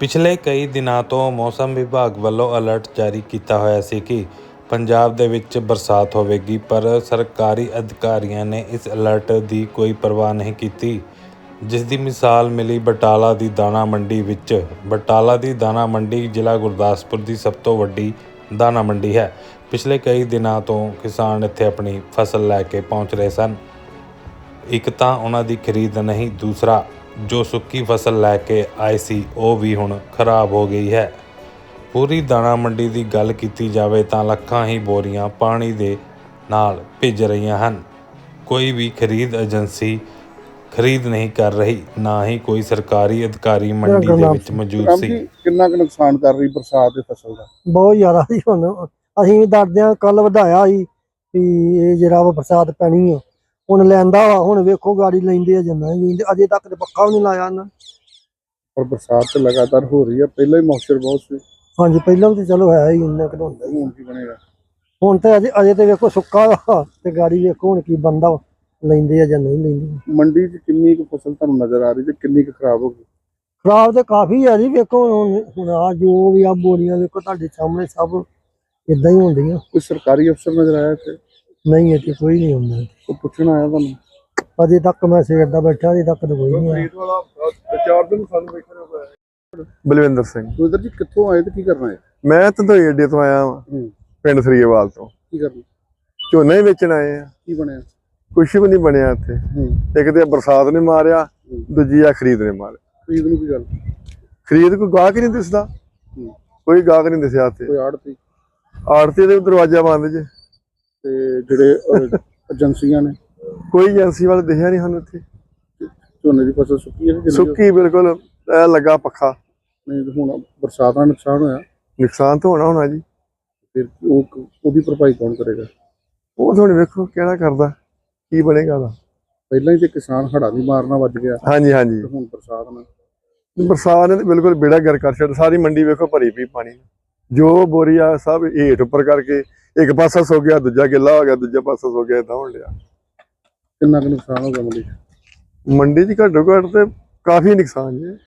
ਪਿਛਲੇ ਕਈ ਦਿਨਾਂ ਤੋਂ ਮੌਸਮ ਵਿਭਾਗ ਵੱਲੋਂ ਅਲਰਟ ਜਾਰੀ ਕੀਤਾ ਹੋਇਆ ਸੀ ਕਿ ਪੰਜਾਬ ਦੇ ਵਿੱਚ ਬਰਸਾਤ ਹੋਵੇਗੀ, ਪਰ ਸਰਕਾਰੀ ਅਧਿਕਾਰੀਆਂ ਨੇ ਇਸ ਅਲਰਟ ਦੀ ਕੋਈ ਪਰਵਾਹ ਨਹੀਂ ਕੀਤੀ, ਜਿਸ ਦੀ ਮਿਸਾਲ ਮਿਲੀ ਬਟਾਲਾ ਦੀ ਦਾਣਾ ਮੰਡੀ ਵਿੱਚ। ਬਟਾਲਾ ਦੀ ਦਾਣਾ ਮੰਡੀ ਜ਼ਿਲ੍ਹਾ ਗੁਰਦਾਸਪੁਰ ਦੀ ਸਭ ਤੋਂ ਵੱਡੀ ਦਾਣਾ ਮੰਡੀ ਹੈ। ਪਿਛਲੇ ਕਈ ਦਿਨਾਂ ਤੋਂ ਕਿਸਾਨ ਇੱਥੇ ਆਪਣੀ ਫਸਲ ਲੈ ਕੇ ਪਹੁੰਚ ਰਹੇ ਸਨ। ਇੱਕ ਤਾਂ ਉਹਨਾਂ ਦੀ ਖਰੀਦ ਨਹੀਂ, ਦੂਸਰਾ ਜੋ ਸੁੱਕੀ ਫਸਲ ਲੈ ਕੇ ਆਏ ਸੀ ਉਹ ਵੀ ਹੁਣ ਖਰਾਬ ਹੋ ਗਈ ਹੈ। ਪੂਰੀ ਦਾਣਾ ਮੰਡੀ ਦੀ ਗੱਲ ਕੀਤੀ ਜਾਵੇ ਤਾਂ ਲੱਖਾਂ ਹੀ ਬੋਰੀਆਂ ਪਾਣੀ ਦੇ ਨਾਲ ਭਿੱਜ ਰਹੀਆਂ ਹਨ। ਕੋਈ ਵੀ ਖਰੀਦ ਏਜੰਸੀ ਖਰੀਦ ਨਹੀਂ ਕਰ ਰਹੀ ਨਾ ਹੀ ਕੋਈ ਸਰਕਾਰੀ ਅਧਿਕਾਰੀ ਮੰਡੀ ਦੇ ਵਿੱਚ ਮੌਜੂਦ ਰਾਮ ਸੀ। ਕਿੰਨਾ ਕੁ ਨੁਕਸਾਨ ਕਰ ਰਹੀ ਬਰਸਾਤ ਦੇ ਫਸਲ ਦਾ? ਬਹੁਤ ਜ਼ਿਆਦਾ ਸੀ ਹੁਣ। ਅਸੀਂ ਵੀ ਡਰਦੇ ਹਾਂ ਕੱਲ ਵਧਾਇਆ ਸੀ ਵੀ ਇਹ ਜਿਹੜਾ ਵਾ ਬਰਸਾਤ ਪੈਣੀ ਆ। ਹੁਣ ਲੈਂਦਾ ਵਾ ਹੁਣ ਵੇਖੋ ਗਾੜੀ ਲੈਂਦੇ ਆ ਜੰਨਾ ਜੀ ਅਜੇ ਤੱਕ ਤੇ ਪੱਕਾ ਵੀ ਨਹੀਂ ਲਾਇਆ ਨਾ। ਪਰ ਬਰਸਾਤ ਤੇ ਲਗਾਤਾਰ ਹੋ ਰਹੀ ਹੈ ਪਹਿਲਾਂ ਹੀ ਮੌਸਮ ਬਹੁਤ ਸੀ। ਹਾਂਜੀ ਪਹਿਲਾਂ ਵੀ ਤੇ ਚਲੋ ਹੈ ਹੀ ਇੰਨਾ ਕੁ ਹੁੰਦਾ ਹੀ ਆ। ਹੁਣ ਕੀ ਬਣੇਗਾ? ਹੁਣ ਤੇ ਅਜੇ ਅਜੇ ਤੇ ਵੇਖੋ ਸੁੱਕਾ ਵਾ ਤੇ ਗਾੜੀ ਵੇਖੋ ਹੁਣ ਕੀ ਬੰਦਾ ਵਾ ਲੈਂਦੇ ਆ ਜਾਂ ਨਹੀਂ ਲੈਂਦੇ। ਮੰਡੀ 'ਚ ਕਿੰਨੀ ਕੁ ਫਸਲ ਤੁਹਾਨੂੰ ਨਜ਼ਰ ਆ ਰਹੀ ਤੇ ਕਿੰਨੀ ਕੁ ਖਰਾਬ ਹੋ ਗਈ? ਖਰਾਬ ਤੇ ਕਾਫੀ ਆ ਜੀ ਵੇਖੋ ਹੁਣ ਹੁਣ ਆ ਜੋ ਵੀ ਆ ਬੋਰੀਆਂ ਵੇਖੋ ਤੁਹਾਡੇ ਸਾਹਮਣੇ ਸਭ ਇਦਾਂ ਹੀ ਹੁੰਦੀਆਂ। ਕੋਈ ਸਰਕਾਰੀ ਅਫਸਰ ਨਜ਼ਰ ਆਇਆ ਤੇ ਨਹੀਂ ਇੱਥੇ ਕੋਈ ਨਹੀਂ ਹੁੰਦਾ। ਉਹ ਪੁੱਛਣ ਆਇਆ ਤੁਹਾਨੂੰ? ਅਜੇ ਤੱਕ ਮੈਂ ਸਵੇਰ ਦਾ ਬੈਠਾ ਅਜੇ ਤੱਕ ਤਾਂ ਕੋਈ ਨਹੀਂ ਆਇਆ। ਵਾਲਾ ਚਾਰ ਦਿਨ ਸਾਨੂੰ ਬੈਠੇ ਹੋਇਆ। ਬਲਵਿੰਦਰ ਸਿੰਘ। ਸੁਰਿੰਦਰ ਜੀ ਕਿੱਥੋਂ ਆਏ ਤੇ ਕੀ ਕਰਨਾ ਹੈ ਮੈਂ ਤੰਦੋਈ ਅੱਡੇ ਤੋਂ ਆਇਆ ਵਾਂ ਹੂੰ। ਪਿੰਡ ਸਰੀਏਵਾਲ ਤੋਂ। ਕੀ ਕਰਨਾ? ਝੋਨਾ ਹੀ ਵੇਚਣ ਆਏ ਆ। ਕੀ ਬਣਿਆ? ਕੁਛ ਵੀ ਨਹੀਂ ਬਣਿਆ ਇੱਥੇ। ਹੂੰ। ਇੱਕ ਤੇ ਬਰਸਾਤ ਨੇ ਮਾਰਿਆ ਦੂਜੀ ਆ ਖਰੀਦ ਨੇ ਮਾਰਿਆ। ਖਰੀਦ ਨੂੰ ਕੀ ਗੱਲ? ਖਰੀਦ ਕੋਈ ਗਾਹਕ ਹੀ ਨਹੀਂ ਦਿਸਦਾ। ਹੂੰ। ਕੋਈ ਗਾਹਕ ਨਹੀਂ ਦਿਸਿਆ ਇੱਥੇ। ਕੋਈ ਆੜਤੀ? ਆੜਤੀ ਦੇ ਦਰਵਾਜ਼ਾ ਬੰਦ ਜੇ। ਤੇ ਜਿਹੜੇ ਅਹ, ਏਜੰਸੀਆਂ ਨੇ? ਕੋਈ ਏਜੰਸੀ ਵਾਲਾ ਦਿਖਿਆ ਨਹੀਂ ਸਾਨੂੰ ਇੱਥੇ। ਝੋਨੇ ਦੀ ਫਸਲ ਸੁੱਕੀ ਹੈ ਕਿ ਨਹੀਂ? ਸੁੱਕੀ ਬਿਲਕੁਲ ਐ ਲੱਗਾ ਪੱਖਾ। ਨਹੀਂ ਤੇ ਹੁਣ ਬਰਸਾਤ ਦਾ ਨੁਕਸਾਨ ਹੋਇਆ? ਨੁਕਸਾਨ ਤਾਂ ਹੋਣਾ ਹੋਣਾ ਜੀ। ਫਿਰ ਉਹ ਉਹਦੀ ਭਰਪਾਈ ਕੌਣ ਕਰੇਗਾ? ਉਹ ਹੁਣ ਵੇਖੋ ਕਿਹੜਾ ਕਰਦਾ ਕੀ ਬਣੇਗਾ ਦਾ ਪਹਿਲਾਂ ਹੀ ਤੇ ਕਿਸਾਨ ਹੜਾ ਵੀ ਮਾਰਨਾ ਵੱਜ ਗਿਆ। ਹਾਂਜੀ ਹਾਂਜੀ। ਤੇ ਹੁਣ ਬਰਸਾਤ ਨਾਲ? ਬਰਸਾਤ ਨੇ ਤਾਂ ਬਿਲਕੁਲ ਬੇੜਾ ਗਰ ਕਰ ਛੱਡ ਸਾਰੀ ਮੰਡੀ ਵੇਖੋ ਭਰੀ ਪਈ ਪਾਣੀ। ਨਾਲ। ਜੋ ਬੋਰੀਆ ਸਭ ਹੇਠ ਉੱਪਰ ਕਰਕੇ ਇੱਕ ਪਾਸਾ ਸੋ ਗਿਆ ਦੂਜਾ ਗਿੱਲਾ ਹੋ ਗਿਆ ਦੂਜਾ ਪਾਸਾ ਸੋ ਗਿਆ ਇਦਾਂ ਹੋਣ ਲਿਆ ਕਿੰਨਾ ਕੁ ਨੁਕਸਾਨ ਹੋ ਗਿਆ ਮੰਡੀ 'ਚ? ਮੰਡੀ 'ਚ ਘੱਟੋ ਘੱਟ ਤੇ ਕਾਫੀ ਨੁਕਸਾਨ ਜੀ